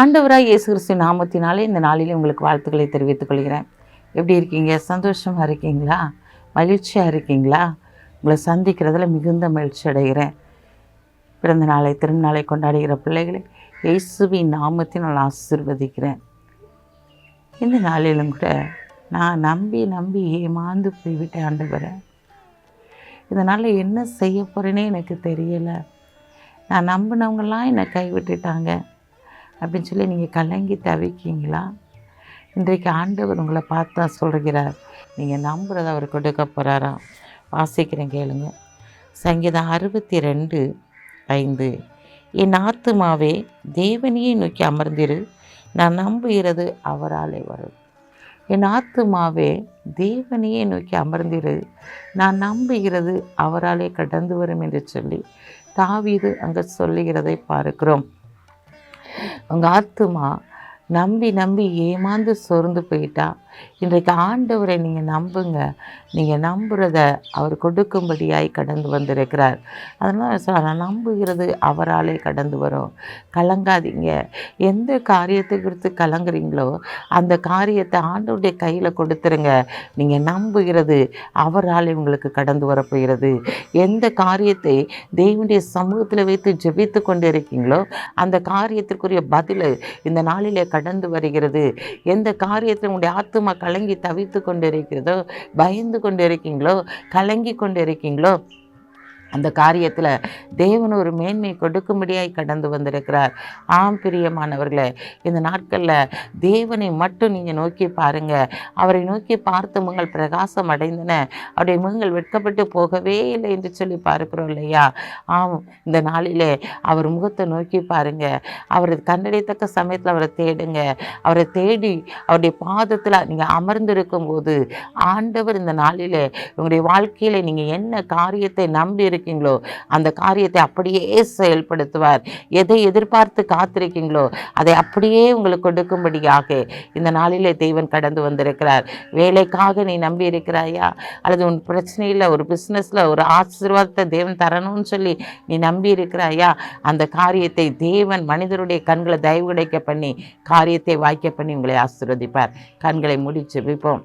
ஆண்டவராக இயேசு கிறிஸ்து நாமத்தினாலே இந்த நாளிலே உங்களுக்கு வாழ்த்துக்களை தெரிவித்துக் கொள்கிறேன். எப்படி இருக்கீங்க? சந்தோஷமாக இருக்கீங்களா? மகிழ்ச்சியாக இருக்கீங்களா? உங்களை சந்திக்கிறதுல மிகுந்த மகிழ்ச்சி அடைகிறேன். பிறந்த நாளை திருநாளை கொண்டாடுகிற பிள்ளைகளை இயேசுவின் நாமத்தினால் ஆசிர்வதிக்கிறேன். இந்த நாளிலும் கூட நான் நம்பி நம்பி ஏமாந்து போய்விட்டேன் ஆண்டவரை இதனால் என்ன செய்ய போகிறேனே எனக்கு தெரியலை. நான் நம்பினவங்களாம் என்னை கைவிட்டுட்டாங்க. அப்படின்னு சொல்லி நீங்கள் கலங்கி தவிக்கீங்களா? இன்றைக்கு ஆண்டவர் உங்களை பார்த்தா சொல்கிறார். நீங்கள் நம்புகிறத அவர் கொடுக்க போகிறாராம் வாசிக்கிறேன் கேளுங்க. சங்கீதம் அறுபத்தி ரெண்டு ஐந்து. என் ஆத்துமாவே தேவனையே நோக்கி அமர்ந்திரு. நான் நம்புகிறது அவராலே வரும். என் ஆத்துமாவே தேவனையே நோக்கி அமர்ந்திரு. நான் நம்புகிறது அவராலே கடந்து வரும் என்று சொல்லி தாவீது அங்கே சொல்லுகிறதை பார்க்கிறோம். உங்கள் ஆத்துமா நம்பி நம்பி ஏமாந்து சொர்ந்து போயிட்டா. இன்றைக்கு ஆண்டவரை நீங்கள் நம்புங்க. நீங்கள் நம்புகிறத அவர் கொடுக்கும்படியாய் கடந்து வந்திருக்கிறார். அதனால் சொல்ல நம்புகிறது அவராலே கடந்து வரும். கலங்காதீங்க. எந்த காரியத்தை குறித்து கலங்குறீங்களோ அந்த காரியத்தை ஆண்டவருடைய கையில் கொடுத்துருங்க. நீங்கள் நம்புகிறது அவராலே உங்களுக்கு கடந்து வரப்போகிறது. எந்த காரியத்தை தேவனுடைய சமூகத்தில் வைத்து ஜெபித்து கொண்டு இருக்கீங்களோ அந்த காரியத்திற்குரிய பதில் இந்த நாளிலே கடந்து வருகிறது. எந்த காரியத்தில் உங்களுடைய ஆத்துமா கலங்கி தவித்து கொண்டு இருக்கிறதோ பயந்து கொண்டு இருக்கீங்களோ கலங்கி கொண்டு இருக்கீங்களோ அந்த காரியத்தில் தேவன் ஒரு மேன்மை கொடுக்கும்படியாய் கடந்து வந்திருக்கிறார். ஆம் பிரியமானவர்களே இந்த நாட்களில் தேவனை மட்டும் நீங்கள் நோக்கி பாருங்கள் அவரை நோக்கி பார்த்து முகங்கள் பிரகாசம் அடைந்தன. அவருடைய முகங்கள் வெட்கப்பட்டு போகவே இல்லை என்று சொல்லி பார்க்கிறோம் இல்லையா? ஆம் இந்த நாளிலே அவர் முகத்தை நோக்கி பாருங்க. அவரை கண்டடையத்தக்க சமயத்தில் அவரை தேடுங்க. அவரை தேடி அவருடைய பாதத்தில் நீங்கள் அமர்ந்திருக்கும் போது ஆண்டவர் இந்த நாளிலே உங்களுடைய வாழ்க்கையில் நீங்கள் என்ன காரியத்தை நம்பி இருக்கீங்களோ அந்த காரியத்தை அப்படியே செயல்படுத்துவார். எதை எதிர்பார்த்து காத்திருக்கீங்களோ அதை அப்படியே உங்களுக்கு கொடுக்கும்படியாக இந்த நாளிலே தெய்வன் கடந்து வந்திருக்கிறார். வேலைக்காக நீ நம்பி இருக்கிறாயா அல்லது உன் பிரச்சனையில் ஒரு பிஸ்னஸில் ஒரு ஆசீர்வாதத்தை தேவன் தரணும்னு சொல்லி நீ நம்பி இருக்கிறாயா அந்த காரியத்தை தேவன் மனிதருடைய கண்களை தயவு கிடைக்க பண்ணி காரியத்தை வாய்க்க பண்ணி உங்களை ஆசீர்வதிப்பார். கண்களை முடிச்சு விப்போம்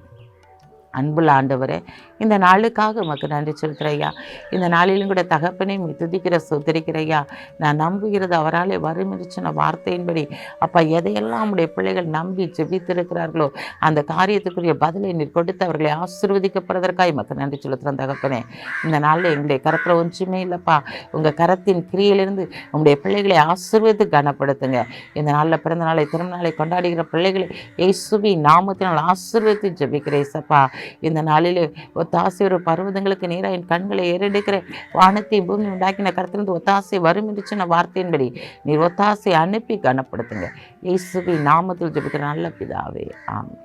அன்புள்ள ஆண்டவரே இந்த நாளுக்காக உமக்கு நன்றி சொல்கிறையா இந்த நாளிலும் கூட தகப்பனை துதிக்கிற சுத்திரிக்கிறையா நான் நம்புகிறது அவராலே வரும் என்று சொன்ன வார்த்தையின்படி. அப்பா எதையெல்லாம் நம்முடைய பிள்ளைகள் நம்பி ஜெபித்திருக்கிறார்களோ அந்த காரியத்துக்குரிய பதிலை நீர் கொடுத்து அவர்களை ஆசிர்வதிக்கப்படுவதற்காக உமக்கு நன்றி செலுத்துகிறேன் தகப்பனே. இந்த நாளில் எங்களுடைய கரத்தில் ஒன்றுமே இல்லைப்பா. உங்கள் கரத்தின் கிரியிலிருந்து உங்களுடைய பிள்ளைகளை ஆசிர்வதித்து கனப்படுத்துங்க. இந்த நாளில் பிறந்த நாளை திருமண நாளை கொண்டாடுகிற பிள்ளைகளை ஏசுவி நாமத்தினால் ஆசிர்வதித்து ஜெபிக்கிறேன் சப்பா இந்த நாளிலே ஒத்தாசை ஒரு பருவதங்களுக்கு நேராக என் கண்களை ஏறெடுக்கிறேன். வானத்தை பூமி உண்டாக்கின கருத்திலிருந்து ஒத்தாசை வரும் என்று சொன்ன வார்த்தையின்படி நீர் ஒத்தாசை அனுப்பி கனப்படுத்துங்க. இயேசுவின் நாமத்தில் ஜெபிக்கிற நல்ல பிதாவே ஆமாம்